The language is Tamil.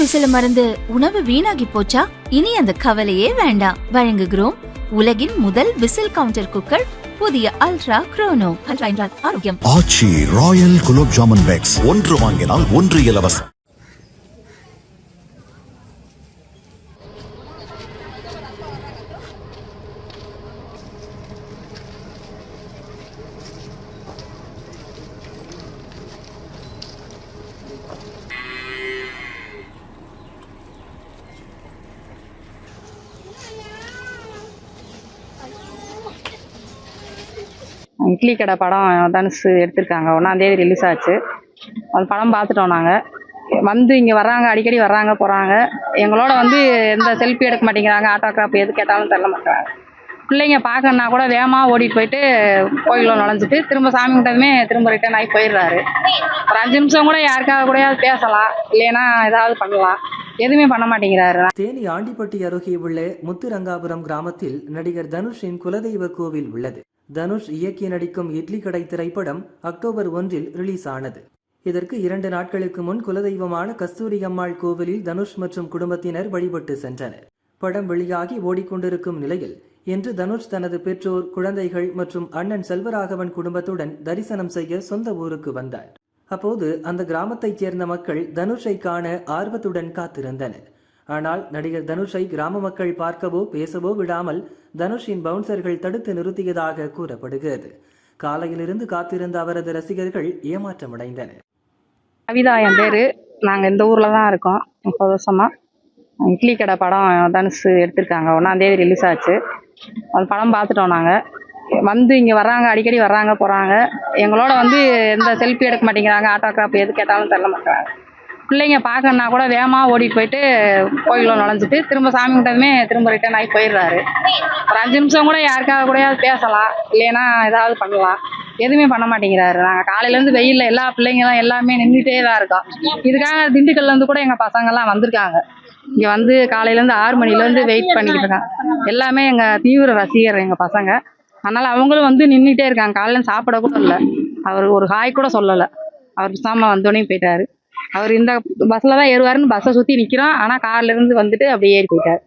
விசில மறந்து உணவு வீணாகி போச்சா? இனி அந்த கவலையே வேண்டாம். வழங்குகிறோம் உலகின் முதல் விசில் கவுண்டர் குக்கர் புதிய அல்ட்ரா குரோனோ. ஆரோக்கியம். Aachi royal gulab jamun packs. ஒன்று வாங்கினால் ஒன்று இலவசம். இட்லி கடை படம் தனுஷு எடுத்திருக்காங்க. ஒன்றாந்தேதி ரிலீஸ் ஆச்சு. அந்த படம் பார்த்துட்டோம் நாங்கள் வந்து இங்கே வர்றாங்க அடிக்கடி வர்றாங்க போகிறாங்க எங்களோட வந்து எந்த செல்ஃபி எடுக்க மாட்டேங்கிறாங்க ஆட்டோகிராஃப் எது கேட்டாலும் தள்ள மாட்டாங்க பிள்ளைங்க பார்க்கணுன்னா கூட வேகமாக ஓடிட்டு போயிட்டு கோயிலில் நுழைஞ்சிட்டு திரும்ப சாமி கும்பிட்டதுமே திரும்ப ரிட்டர்ன் ஆகி போயிடுறாரு. ஒரு அஞ்சு நிமிஷம் கூட யாருக்காக கூடயாவது பேசலாம் இல்லைன்னா ஏதாவது பண்ணலாம். எதுவுமே பண்ண மாட்டேங்கிறாரு. தேனி ஆண்டிப்பட்டி அருகே உள்ள முத்துரங்காபுரம் கிராமத்தில் நடிகர் தனுஷின் குலதெய்வ கோவில் உள்ளது. தனுஷ் இயக்கி நடிக்கும் இட்லி கடை திரைப்படம் அக்டோபர் ஒன்றில் ரிலீஸ் ஆனது இதற்கு இரண்டு நாட்களுக்கு முன் குலதெய்வமான கஸ்தூரி அம்மாள் கோவிலில் தனுஷ் மற்றும் குடும்பத்தினர் வழிபட்டு சென்றனர். படம் வெளியாகி ஓடிக்கொண்டிருக்கும் நிலையில் இன்று தனுஷ் தனது பெற்றோர் குழந்தைகள் மற்றும் அண்ணன் செல்வராகவன் குடும்பத்துடன் தரிசனம் செய்ய சொந்த ஊருக்கு வந்தார். அப்போது அந்த கிராமத்தைச் சேர்ந்த மக்கள் தனுஷை காண ஆர்வத்துடன் காத்திருந்தனர். ஆனால் நடிகர் தனுஷை கிராம மக்கள் பார்க்கவோ பேசவோ விடாமல் தனுஷின் பவுன்சர்கள் தடுத்து நிறுத்தியதாக கூறப்படுகிறது. காலையிலிருந்து காத்திருந்த அவரது ரசிகர்கள் ஏமாற்றமடைந்தனர். கவிதா என் பேர். நாங்கள் இந்த ஊரில் தான் இருக்கோம். முப்பது வருஷமா. இட்லி கடை படம் தனுஷ் எடுத்திருக்காங்க. ஒன்றாந்தேதி ரிலீஸ் ஆச்சு. அந்த படம் பார்த்துட்டோம் நாங்கள் வந்து இங்கே வர்றாங்க அடிக்கடி வர்றாங்க போகிறாங்க எங்களோட வந்து எந்த செல்ஃபி எடுக்க மாட்டேங்கிறாங்க ஆட்டோகிராஃப் எது கேட்டாலும் தள்ள மாட்டேறாங்க பிள்ளைங்க பார்க்கணுன்னா கூட வேகமாக ஓடிட்டு போயிட்டு கோயிலில் நுழைஞ்சிட்டு திரும்ப சாமி கும்பிட்டதுமே திரும்ப ரிட்டர்ன் ஆகி போயிடுறாரு. ஒரு அஞ்சு நிமிஷம் கூட யாருக்காக கூடயாவது பேசலாம் இல்லைன்னா ஏதாவது பண்ணலாம். எதுவுமே பண்ண மாட்டேங்கிறாரு. நாங்கள் காலையிலேருந்து வெயிலில் எல்லா பிள்ளைங்களும் எல்லாமே நின்றுட்டே தான் இருக்கோம். இதுக்காக திண்டுக்கல்லேருந்து கூட எங்கள் பசங்கள்லாம் வந்திருக்காங்க. இங்கே வந்து காலையிலேருந்து ஆறு மணிலேருந்து வெயிட் பண்ணிக்கிட்டு இருக்காங்க. எல்லாமே எங்கள் தீவிர ரசிகர் எங்கள் பசங்க. அதனால் அவங்களும் வந்து நின்றுட்டே இருக்காங்க. காலையில் சாப்பிட கூட இல்லை. அவர் ஒரு ஹாய் கூட சொல்லலை. அவர் சாம வந்தோடனே போயிட்டாரு. அவர் இந்த பஸ்ல தான் ஏறுவாருன்னு பஸ்ஸை சுற்றி நிற்கிறோம் ஆனால் கார்லேருந்து வந்துட்டு அப்படியே ஏறி போயிட்டார்.